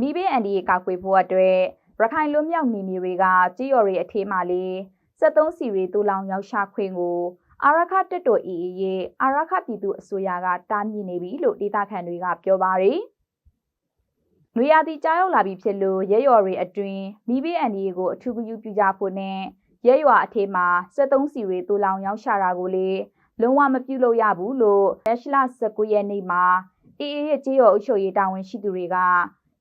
မိဘအန်ဒီကောက်ွေဖို့အတွက်ရခိုင်လွတ်မြောက်နေမြေတွေကကြေးရော်တွေအထေးမှလေး73စီရီတူလောင်ရောက်ရှာခွင့်ကိုအာရခတက်တော်အေးအေးရဲ့အာရခပြည်သူအစိုးရကတားမြစ်နေပြီလို့ဒေသခံတွေကပြောပါတယ်။နွေရာသီကြားရောက်လာပြီဖြစ်လို့ရဲရော်တွေအတွင်းမိဘအန်ဒီကိုအထူးဂရုပြုကြဖို့နဲ့ရဲရွာအထေးမှာ73စီရီတူလောင်ရောက်ရှာတာကိုလေလုံးဝမပြုလုပ်ရဘူးလို့လက်ရှိလ19ရက်နေ့မှာအေးအေးရဲ့ကြေးရော်အုပ်ချုပ်ရေးတာဝန်ရှိသူတွေက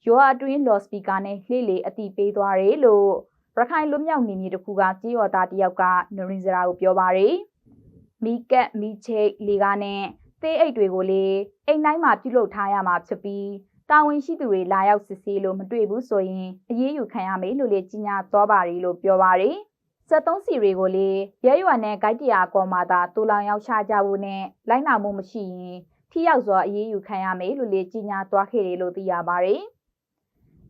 ရွာအတွင်းလော်စပီကာနဲ့လှေလေအတိပေးသွားတယ်လို့ရခိုင်လွတ်မြောက်နေမြေတစ်ခုကကြေးရော်သားတယောက်ကနရင်စရာကိုပြောပါတယ်။မီကက်မီချိတ်လေကားနဲ့သေးအိတ်တွေကိုလေအိမ်တိုင်းမှာပြုလုပ်ထားရမှာဖြစ်ပြီးတာဝန်ရှိသူတွေလာရောက်စစ်ဆေးလို့မတွေ့ဘူးဆိုရင်အရေးယူခံရမယ်လို့လည်းကြီးညာသွားပါတယ်လို့ပြောပါတယ်။73စီတွေကိုလေရဲရွာနဲ့ဂိုက်တရာကော်မာတာတူလောင်ရောက်ချကြဖို့နဲ့လိုက်နာမှုမရှိရင်ထိရောက်စွာအရေးယူခံရမယ်လို့လည်းကြီးညာသွားခဲ့တယ်လို့သိရပါတယ်။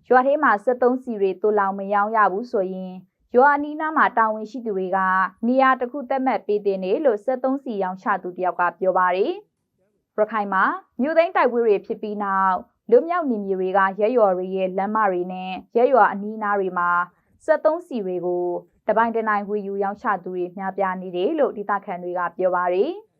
ရွာထဲမှာ73စီတွေတူလောင်မရောင်းရဘူးဆိုရင်ရွာအနီးနားမှာတာဝန်ရှိသူတွေကနေရာတစ်ခုသက်မှတ်ပေးတင်တယ်လို့73စီရောင်းချသူတယောက်ကပြောပါတယ်။ရခိုင်မှာမြို့သိမ်းတိုက်ပွဲတွေဖြစ်ပြီးနောက်လူမြောက်နေမြေတွေကရဲရွာတွေရဲ့လမ်းမတွေနဲ့ရဲရွာအနီးနားတွေမှာ73စီတွေကိုတပိုင်းတနိုင်ဝေယူရောင်းချသူတွေများပြားနေတယ်လို့ဒေသခံတွေကပြောပါတယ်။